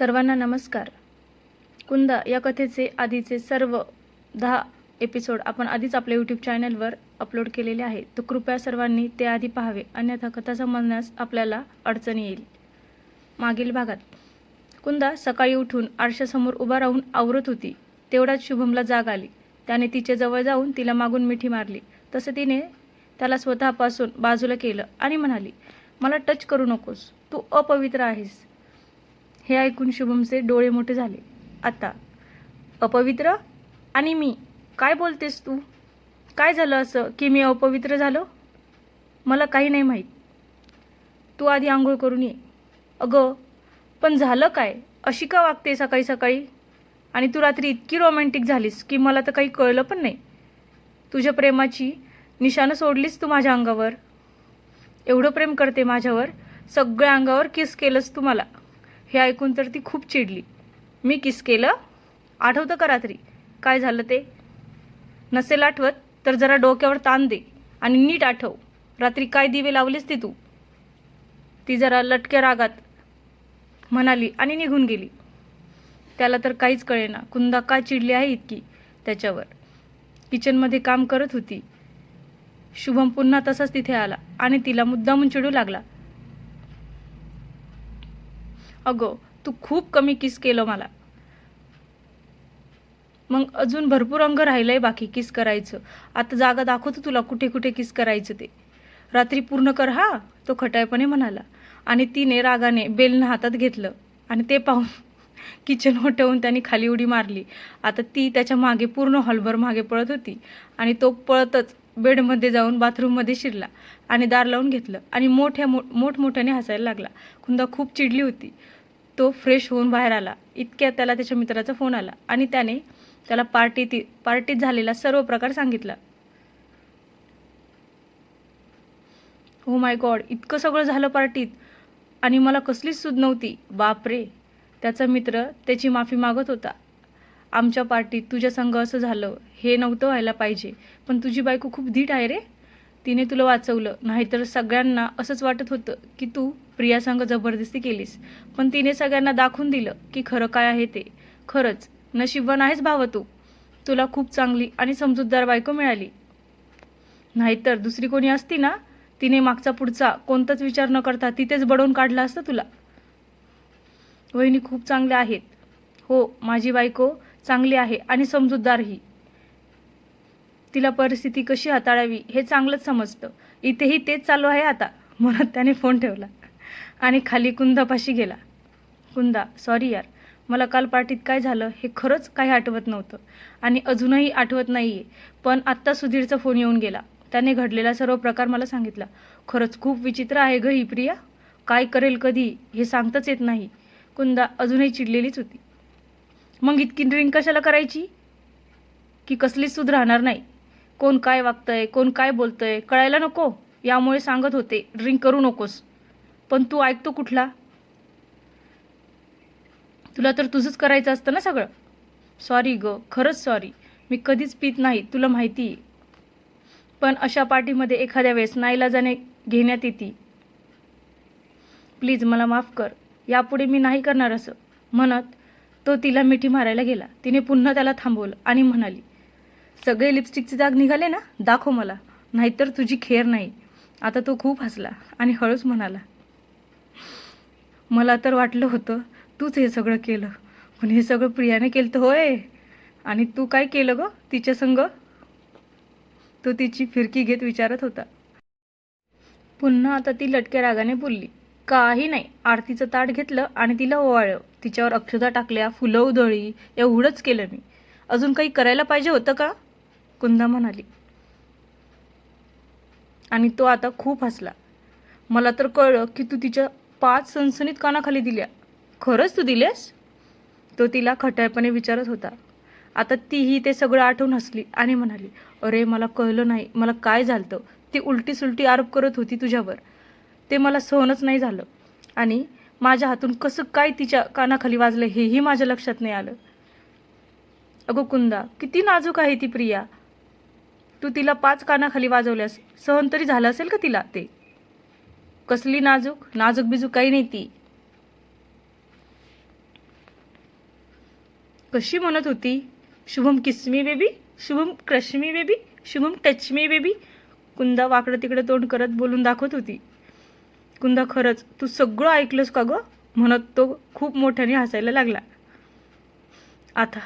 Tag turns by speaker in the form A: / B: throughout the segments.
A: सर्वांना नमस्कार. कुंदा या कथेचे आधीचे सर्व दहा एपिसोड आपण आधीच आपल्या यूट्यूब चॅनलवर अपलोड केलेले आहे तर कृपया सर्वांनी ते आधी पाहावे. अन्यथा कथा समजण्यास आपल्याला अडचण येईल. मागील भागात. कुंदा सकाळी उठून आरशासमोर उभा राहून आवरत होती. तेवढ्याच शुभमला जाग आली. त्याने तिच्या जवळ जाऊन तिला मागून मिठी मारली. तसं तिने त्याला स्वतःपासून बाजूला केलं आणि म्हणाली मला टच करू नकोस. तू अपवित्र आहेस. हे ऐकून शुभमचे डोळे मोठे झाले. आता अपवित्र? आणि मी? काय बोलतेस तू? काय झालं असं की मी अपवित्र झालो? मला काही नाही माहीत. तू आधी आंघोळ करून ये. अगं पण झालं काय? अशी का वागते सकाळी सकाळी? आणि तू रात्री इतकी रोमॅन्टिक झालीस की मला तर काही कळलं पण नाही. तुझ्या प्रेमाची निशाणं सोडलीस तू माझ्या अंगावर. एवढं प्रेम करते माझ्यावर. सगळ्या अंगावर किस केलंस तू मला. हे ऐकून तर ती खूप चिडली. मी किस केलं? आठवतं का रात्री? काय झालं ते? नसेल आठवत तर जरा डोक्यावर ताण दे आणि नीट आठव. रात्री काय दिवे लावलेस ते तू? ती जरा लटक्या रागात म्हणाली आणि निघून गेली. त्याला तर काहीच कळेना. कुंदा का चिडली आहे इतकी त्याच्यावर? किचनमध्ये काम करत होती. शुभम पुन्हा तसाच तिथे आला आणि तिला मुद्दामून चिडू लागला. अगं तू खूप कमी किस केलं मला. मग अजून भरपूर अंग राहिलंय बाकी किस करायचं. आता जागा दाखवतो तुला कुठे कुठे किस करायचं ते. रात्री पूर्ण कर हा तो खटायपणे म्हणाला. आणि तिने रागाने बेलनं हातात घेतलं. आणि ते पाहून किचन हटवून त्याने खाली उडी मारली. आता ती त्याच्यामागे पूर्ण हॉलभर मागे पळत होती. आणि तो पळतच बेडमध्ये जाऊन बाथरूममध्ये शिरला. आणि दार लावून घेतलं. आणि मोठ्या मो मोठमोठ्याने हसायला लागला. खुंदा खूप चिडली होती. तो फ्रेश होऊन बाहेर आला. इतक्यात त्याला त्याच्या मित्राचा फोन आला. आणि त्याने त्याला पार्टीत पार्टीत झालेला सर्व प्रकार सांगितला. हो माय गॉड इतकं सगळं झालं पार्टीत आणि मला कसलीच सूद नव्हती. बापरे. त्याचा मित्र त्याची माफी मागत होता. आमच्या पार्टीत तुझ्या संग असं झालं. हे नव्हतं व्हायला पाहिजे. पण तुझी बायको खूप धीट आहे रे. तिने तुला वाचवलं. नाहीतर सगळ्यांना असंच वाटत होतं की तू प्रियासंग जबरदस्ती केलीस. पण तिने सगळ्यांना दाखवून दिलं की खरं काय आहे ते. खरंच नशिबवान आहेस भाव तू. तुला खूप चांगली आणि समजूतदार बायको मिळाली. नाहीतर दुसरी कोणी असती ना तिने मागचा पुढचा कोणताच विचार न करता तिथेच बडवून काढला असतं तुला. वहिनी खूप चांगल्या आहेत. हो माझी बायको चांगली आहे आणि समजूतदारही तिला परिस्थिती कशी हाताळावी हे चांगलंच समजतं. इथेही तेच चालू आहे आता. म्हणत त्याने फोन ठेवला. आणि खाली कुंदापाशी गेला. कुंदा सॉरी यार. मला काल पार्टीत काय झालं हे खरंच काही आठवत नव्हतं. आणि अजूनही आठवत नाही आहे पण आत्ता सुधीरचा फोन येऊन गेला. त्याने घडलेला सर्व प्रकार मला सांगितला. खरंच खूप विचित्र आहे ग ही प्रिया. काय करेल कधी हे सांगताच येत नाही. कुंदा अजूनही चिडलेलीच होती. मग इतकी ड्रिंक कशाला करायची? की कसलीच सूद राहणार नाही. कोण काय वागतंय कोण काय बोलतंय कळायला नको. यामुळे सांगत होते ड्रिंक करू नकोस. पण तू ऐकतो कुठला? तुला तर तुझंच करायचं असतं ना सगळं. सॉरी ग खरंच सॉरी मी कधीच पित नाही तुला माहिती आहे. पण अशा पार्टीमध्ये एखाद्या वेळेस नाईलाजाने घेण्यात येते. प्लीज मला माफ कर. यापुढे मी नाही करणार असं. म्हणत तो तिला मिठी मारायला गेला. तिने पुन्हा त्याला थांबवलं आणि म्हणाली सगळे लिपस्टिकचे दाग निघाले ना दाखव मला. नाहीतर तुझी खेर नाही. आता तो खूप हसला आणि हळूच म्हणाला मला तर वाटलं होतं तूच हे सगळं केलं. पण हे सगळं प्रियाने केलं तर होय. आणि तू काय केलं ग तिच्या संग? तो तिची फिरकी घेत विचारत होता. पुन्हा आता ती लटक्या रागाने बोलली काही नाही. आरतीचं ताट घेतलं आणि तिला ओवाळलं. तिच्यावर अक्षता टाकल्या फुलं उधळी एवढंच केलं मी. अजून काही करायला पाहिजे होतं का? कुंदा म्हणाली. आणि तो आता खूप हसला. मला तर कळलं की तू तिच्या पाच सणसणीत कानाखाली दिल्या. खरंच तू दिल्यास? तो तिला खटाळपणे विचारत होता. आता तीही ते सगळं आठवून हसली आणि म्हणाली अरे मला कळलं नाही. मला काय झालं ती उलटी सुलटी आरोप करत होती तुझ्यावर. ते मला सहनच नाही झालं. आणि माझ्या हातून कसं काय तिच्या कानाखाली वाजलं हेही माझ्या लक्षात नाही आलं. अगो कुंदा किती नाजूक आहे ती प्रिया. तू तिला पाच कानाखाली वाजवल्यास सहन तरी झालं असेल का तिला ते? कसली नाजूक? नाजूक बिजूक काही नाही ती. कशी म्हणत होती? Shubham kiss me baby Shubham crush me baby Shubham touch me baby Kunda वाकडं तिकडं तोंड करत बोलून दाखवत होती. कुंदा खरंच तू सगळं ऐकलंस का गं? म्हणत तो खूप मोठ्याने हसायला लागला. आता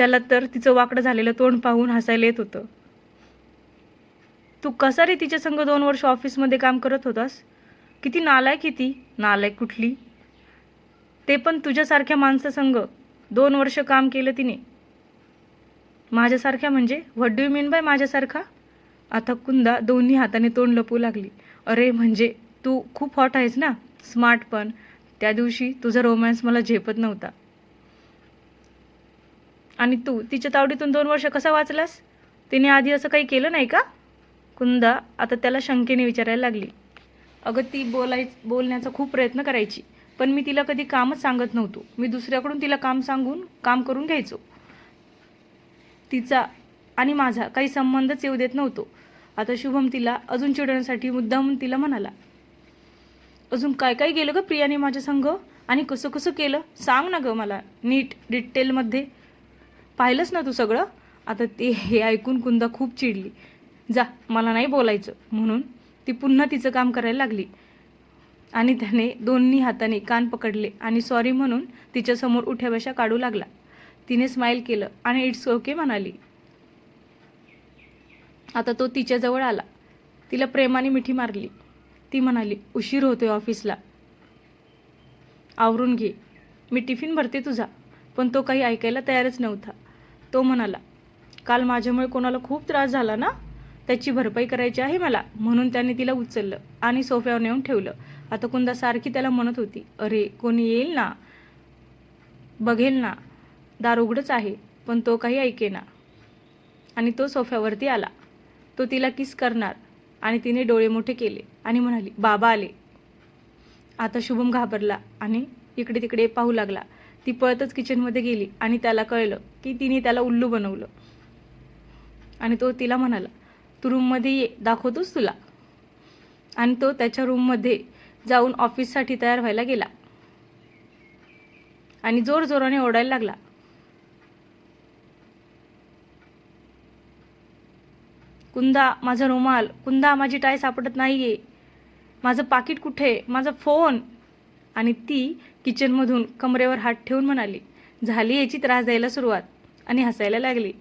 A: त्याला तर तिचं वाकडं झालेलं तोंड पाहून हसायला येत होतं. तू कसा रे तिच्या संग दोन वर्ष ऑफिसमध्ये काम करत होतास? किती नालायक किती नालायक कुठली? ते पण तुझ्यासारख्या माणसासंग दोन वर्ष काम केलं तिने. माझ्यासारख्या म्हणजे? What do you mean by माझ्यासारखा? आता कुंदा दोन्ही हाताने तोंड लपू लागली. अरे म्हणजे तू खूप हॉट आहेस ना? स्मार्ट पण. त्या दिवशी तुझा रोमॅन्स मला झेपत नव्हता. आणि तू तिच्या तावडीतून दोन वर्ष कसा वाचलास? तिने आधी असं काही केलं नाही का? कुंदा आता त्याला शंकेने विचारायला लागली. अगं ती बोलाय बोलण्याचा खूप प्रयत्न करायची पण मी तिला कधी कामच सांगत नव्हतो. मी दुसऱ्याकडून तिला काम सांगून काम करून घ्यायचो. तिचा आणि माझा काही संबंधच येऊ देत नव्हतो. आता शुभम तिला अजून चिडवण्यासाठी मुद्दामून तिला म्हणाला अजून काय काय गेलं ग प्रियाने माझ्या संग? आणि कसं कसं केलं? सांग ना ग मला नीट डिटेलमध्ये. पाहिलंच ना तू सगळं? आता ते हे ऐकून कुंदा खूप चिडली. जा मला नाही बोलायचं. म्हणून ती पुन्हा तिचं काम करायला लागली. आणि त्याने दोन्ही हाताने कान पकडले आणि सॉरी म्हणून तिच्यासमोर उठ्या बशा काढू लागला. तिने स्माईल केलं आणि इट्स ओके म्हणाली. आता तो तिच्याजवळ आला. तिला प्रेमाने मिठी मारली. ती म्हणाली उशीर होतोय ऑफिसला आवरून घे. मी टिफिन भरते तुझा. पण तो काही ऐकायला तयारच नव्हता. तो म्हणाला काल माझ्यामुळे कोणाला खूप त्रास झाला ना? त्याची भरपाई करायची आहे मला. म्हणून त्याने तिला उचललं आणि सोफ्यावर नेऊन ठेवलं. आता कुंदा सारखी त्याला म्हणत होती अरे कोणी येईल ना? बघेल ना? दार उघडच आहे पण तो काही ऐकेना. आणि तो सोफ्यावरती आला. तो तिला किस करणार? आणि तिने डोळे मोठे केले आणि म्हणाली बाबा आले. आता शुभम घाबरला आणि इकडे तिकडे पाहू लागला. ती पळतच किचनमध्ये गेली आणि त्याला कळलं की तिने त्याला उल्लू बनवलं. आणि तो तिला म्हणाला तू रूममध्ये ये दाखवतोस तुला. आणि तो त्याच्या रूममध्ये जाऊन ऑफिससाठी तयार व्हायला गेला. आणि जोर जोराने ओरडायला लागला. कुंदा माझा रुमाल कुंदा माझी टाय सापडत नाहीये. माझं पाकिट कुठे? माझा फोन आणि ती किचनमधून कमरेवर हात ठेवून म्हणाली झाली याची त्रास द्यायला सुरुवात. आणि हसायला लागली.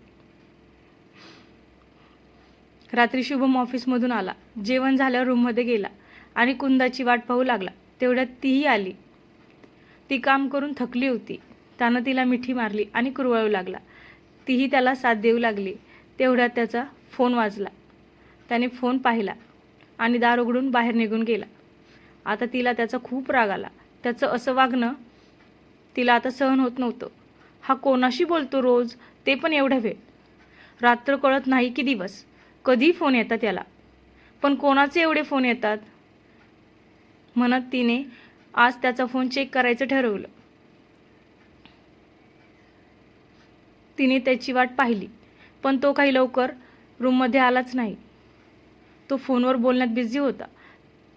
A: रात्री शुभम ऑफिसमधून आला. जेवण झाल्यावर रूममध्ये गेला आणि कुंदाची वाट पाहू लागला. तेवढ्यात तीही आली. ती काम करून थकली होती. त्यानं तिला मिठी मारली आणि कुरवाळू लागला. तीही त्याला साथ देऊ लागली. तेवढ्यात त्याचा फोन वाजला. त्याने फोन पाहिला आणि दार उघडून बाहेर निघून गेला. आता तिला त्याचा खूप राग आला. त्याचं असं वागणं तिला आता सहन होत नव्हतं. हा कोणाशी बोलतो रोज? ते पण एवढं वेळ. रात्र कळत नाही की दिवस. कधी फोन येतात त्याला पण कोणाचे एवढे फोन येतात? म्हणत तिने आज त्याचा फोन चेक करायचं ठरवलं. तिने त्याची वाट पाहिली पण तो काही लवकर रूममध्ये आलाच नाही. तो फोनवर बोलण्यात बिझी होता.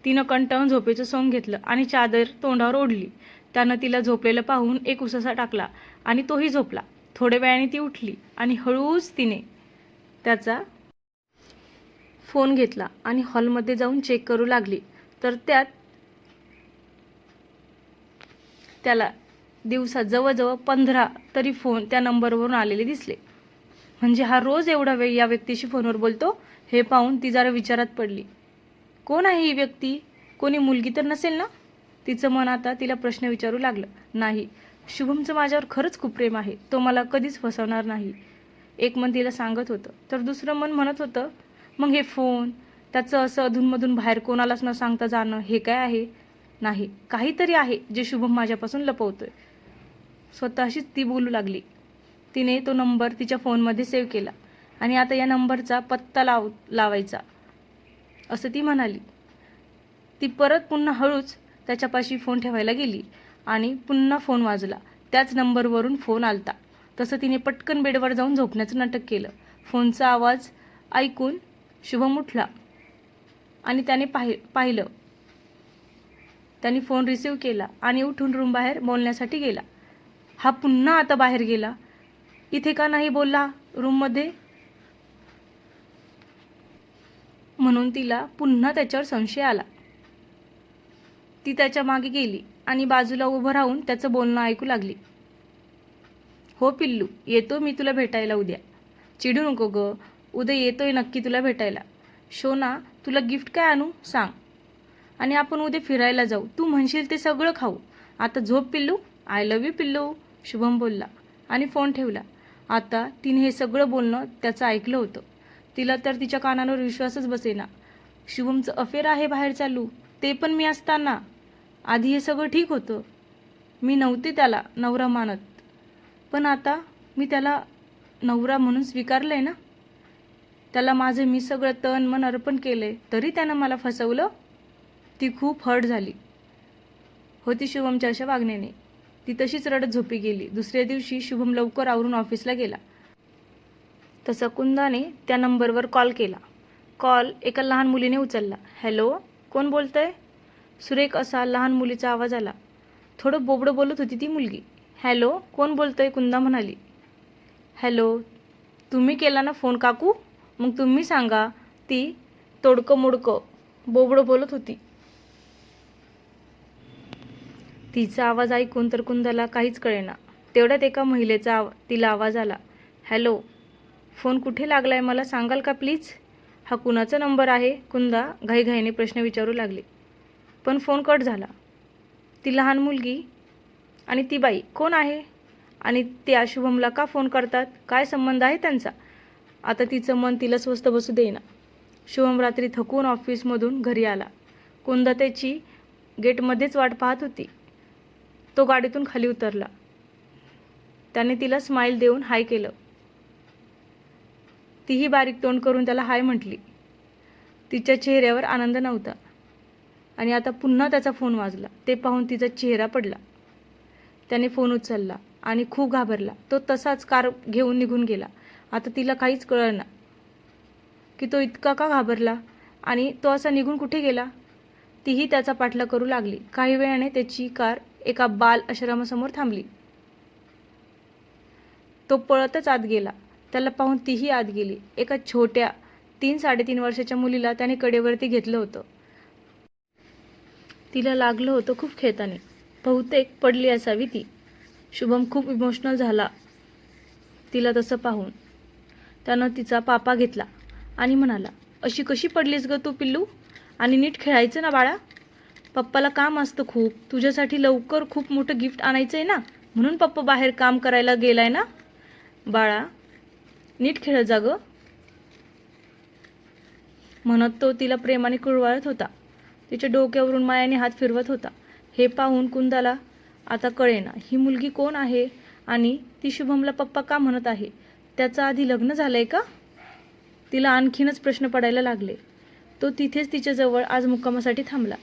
A: तिनं कंटाळून झोपेचं सोंग घेतलं आणि चादर तोंडावर ओढली. त्यानं तिला झोपलेलं पाहून एक उससा टाकला आणि तोही झोपला. थोड्या वेळाने ती उठली आणि हळूच तिने त्याचा फोन घेतला आणि हॉलमध्ये जाऊन चेक करू लागली. तर त्यात त्याला दिवसात जवळजवळ पंधरा तरी फोन त्या नंबरवरून आलेले दिसले. म्हणजे हा रोज एवढा वेळ या व्यक्तीशी फोनवर बोलतो हे पाहून ती जरा विचारात पडली. कोण आहे ही व्यक्ती? कोणी मुलगी तर नसेल ना? तिचं मन आता तिला प्रश्न विचारू लागलं. नाही. शुभमचं माझ्यावर खरंच खूप प्रेम आहे. तो मला कधीच फसवणार नाही. एक मन तिला सांगत होतं. तर दुसरं मन म्हणत होतं मग हे फोन त्याचं असं अधूनमधून बाहेर कोणालाच न सांगता जाणं हे काय आहे? नाही. काहीतरी आहे जे शुभम माझ्यापासून लपवतोय. स्वतःशीच ती बोलू लागली. तिने तो नंबर तिच्या फोनमध्ये सेव्ह केला आणि आता या नंबरचा पत्ता लाव लावायचा. असं ती म्हणाली. ती परत पुन्हा हळूच त्याच्यापाशी फोन ठेवायला गेली आणि पुन्हा फोन वाजला. त्याच नंबरवरून फोन आलता. तसं तिने पटकन बेडवर जाऊन झोपण्याचं नाटक केलं. फोनचा आवाज ऐकून शुभम उठला आणि त्याने पाहि पाहिलं. त्याने फोन रिसीव केला आणि उठून रूम बाहेर बोलण्यासाठी गेला. हा पुन्हा आता बाहेर गेला. इथे का नाही बोलला रूममध्ये म्हणून तिला पुन्हा त्याच्यावर संशय आला. ती त्याच्यामागे गेली आणि बाजूला उभं राहून त्याचं बोलणं ऐकू लागली. हो पिल्लू येतो मी तुला भेटायला उद्या. चिडू नको ग उद्या येतोय नक्की तुला भेटायला. शोना तुला गिफ्ट काय आणू? सांग. आणि आपण उद्या फिरायला जाऊ. तू म्हणशील ते सगळं खाऊ. आता झोप पिल्लू. आय लव्ह यू पिल्लू शुभम बोलला आणि फोन ठेवला. आता तिने हे सगळं बोलणं त्याचं ऐकलं होतं. तिला तर तिच्या कानावर विश्वासच बसेना. शुभमचं अफेअर आहे बाहेर चालू ते पण मी असताना. आधी हे सगळं ठीक होतं. मी नव्हते त्याला नवरा मानत. पण आता मी त्याला नवरा म्हणून स्वीकारलं आहे ना? त्याला माझं मी सगळं तन मन अर्पण केलं आहे तरी त्यानं मला फसवलं? ती खूप हर्ट झाली. होती शुभमच्या अशा वागण्याने. ती तशीच रडत झोपी गेली. दुसऱ्या दिवशी शुभम लवकर आवरून ऑफिसला गेला. तसं कुंदाने त्या नंबरवर कॉल केला. कॉल एका लहान मुलीने उचलला. हॅलो कोण बोलतंय? सुरेख असा लहान मुलीचा आवाज आला. थोडं बोबडं बोलत होती ती मुलगी. हॅलो कोण बोलतंय? कुंदा म्हणाली. हॅलो तुम्ही केला ना फोन काकू? मग तुम्ही सांगा. ती तोडकं मोडकं बोबडं बोलत होती. तिचा आवाज ऐकून तर कुंदाला काहीच कळेना. तेवढ्यात एका महिलेचा आव तिला आवाज आला. हॅलो फोन कुठे लागला आहे मला सांगाल का प्लीज? हा कुणाचा नंबर आहे? कुंदा घाईघाईने प्रश्न विचारू लागली. पण फोन कट झाला. ती लहान मुलगी आणि ती बाई कोण आहे? आणि त्या शुभमला का फोन करतात? काय संबंध आहे त्यांचा? आता तिचं मन तिला स्वस्त बसू देईना. शुभम रात्री थकून ऑफिसमधून घरी आला. कुंदा त्याची गेटमध्येच वाट पाहत होती. तो गाडीतून खाली उतरला. त्याने तिला स्माईल देऊन हाय केलं. तीही बारीक तोंड करून त्याला हाय म्हटली. तिच्या चेहऱ्यावर आनंद नव्हता. आणि आता पुन्हा त्याचा फोन वाजला. ते पाहून तिचा चेहरा पडला. त्याने फोन उचलला आणि खूप घाबरला. तो तसाच कार घेऊन निघून गेला. आता तिला काहीच कळना. की तो इतका का घाबरला? आणि तो असा निघून कुठे गेला? तीही त्याचा पाठला करू लागली. काही वेळाने त्याची कार एका बाल आश्रमासमोर थांबली. तो पळतच आत गेला. त्याला पाहून तीही आत गेली. एका छोट्या तीन साडेतीन वर्षाच्या मुलीला त्याने कडेवरती घेतलं होतं. तिला लागलं होतं खूप खेळताने बहुतेक पडली असावी ती. शुभम खूप इमोशनल झाला. तिला तसं पाहून. त्यानं तिचा पापा घेतला आणि म्हणाला अशी कशी पडलीस ग तू पिल्लू? आणि नीट खेळायचं ना बाळा? पप्पाला काम असतं खूप. तुझ्यासाठी लवकर खूप मोठं गिफ्ट आणायचं आहे ना? म्हणून पप्पा बाहेर काम करायला गेलाय ना? बाळा नीट खेळत जा गं. म्हणत तो तिला प्रेमाने कुळवाळत होता. तिच्या डोक्यावरून मायाने हात फिरवत होता. हे पाहून कुंदाला आता कळेना ही मुलगी कोण आहे आणि ती शुभमला पप्पा का म्हणत आहे? त्याचं आधी लग्न झालंय का? तिला आणखीनच प्रश्न पडायला लागले. तो तिथेच तिच्याजवळ आज मुक्कामासाठी थांबला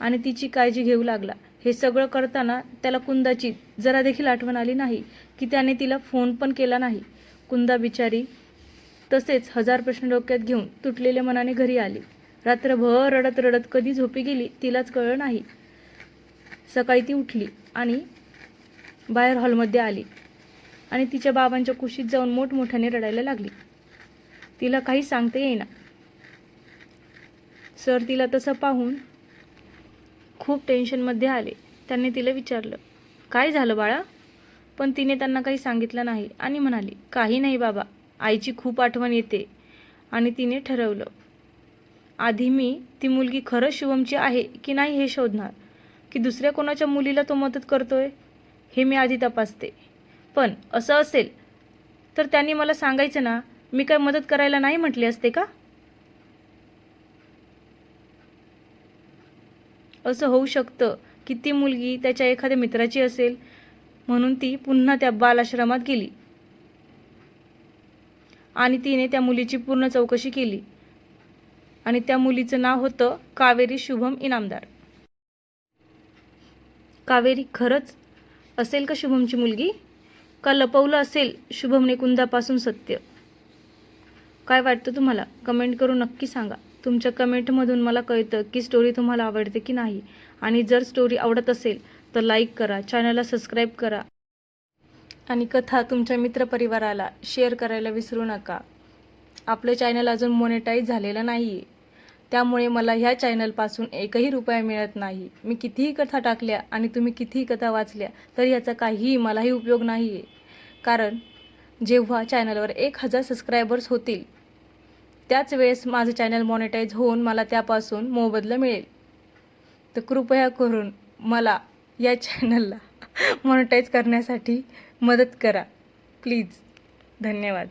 A: आणि तिची काळजी घेऊ लागला. हे सगळं करताना त्याला कुंदाची जरा देखील आठवण आली नाही की त्याने तिला फोन पण केला नाही. कुंदा बिचारी तसेच हजार प्रश्न डोक्यात घेऊन तुटलेल्या मनाने घरी आली. रात्रभर रडत रडत कधी झोपी गेली तिलाच कळलं नाही. सकाळी ती उठली आणि बाहेर हॉलमध्ये आली आणि तिच्या बाबांच्या कुशीत जाऊन मोठमोठ्याने रडायला लागली. तिला काही सांगता येईना. सर तिला तसं पाहून खूप टेन्शनमध्ये आले. त्यांनी तिला विचारलं काय झालं बाळा? पण तिने त्यांना काही सांगितलं नाही आणि म्हणाली काही नाही बाबा आईची खूप आठवण येते. आणि तिने ठरवलं आधी मी ती मुलगी खरंच शुभमची आहे की नाही हे शोधणार? की दुसऱ्या कोणाच्या मुलीला तो मदत करतोय? हे मी आधी तपासते. पण असं असेल तर त्यांनी मला सांगायचं ना मी काय मदत करायला नाही म्हटले असते का? असं होऊ शकतं की ती मुलगी त्याच्या एखाद्या मित्राची असेल म्हणून ती पुन्हा त्या बालाश्रमात गेली. आणि तिने त्या मुलीची पूर्ण चौकशी केली. आणि त्या मुलीचं नाव होतं कावेरी शुभम इनामदार. कावेरी खरंच असेल का शुभमची मुलगी? का लपवलं असेल शुभमने कुंदापासून सत्य? काय वाटतं तुम्हाला? कमेंट करून नक्की सांगा. तुमच्या कमेंटमधून मला कळतं की स्टोरी तुम्हाला आवडते की नाही. आणि जर स्टोरी आवडत असेल तर लाईक करा चॅनलला सबस्क्राईब करा. आणि कथा तुमच्या मित्रपरिवाराला शेअर करायला विसरू नका. आपलं चॅनल अजून मोनेटाईज झालेलं नाही आहे त्यामुळे मला ह्या चॅनलपासून एकही रुपया मिळत नाही. मी कितीही कथा टाकल्या आणि तुम्ही कितीही कथा वाचल्या तर याचा काहीही मलाही उपयोग नाही आहे कारण जेव्हा चॅनलवर एक हजार सबस्क्रायबर्स होतील त्याच वेळेस माझं चॅनल मॉनिटाईज होऊन मला त्यापासून मोबदला मिळेल. तर कृपया करून मला या चॅनलला मॉनिटाईज करण्यासाठी मदत करा. प्लीज धन्यवाद.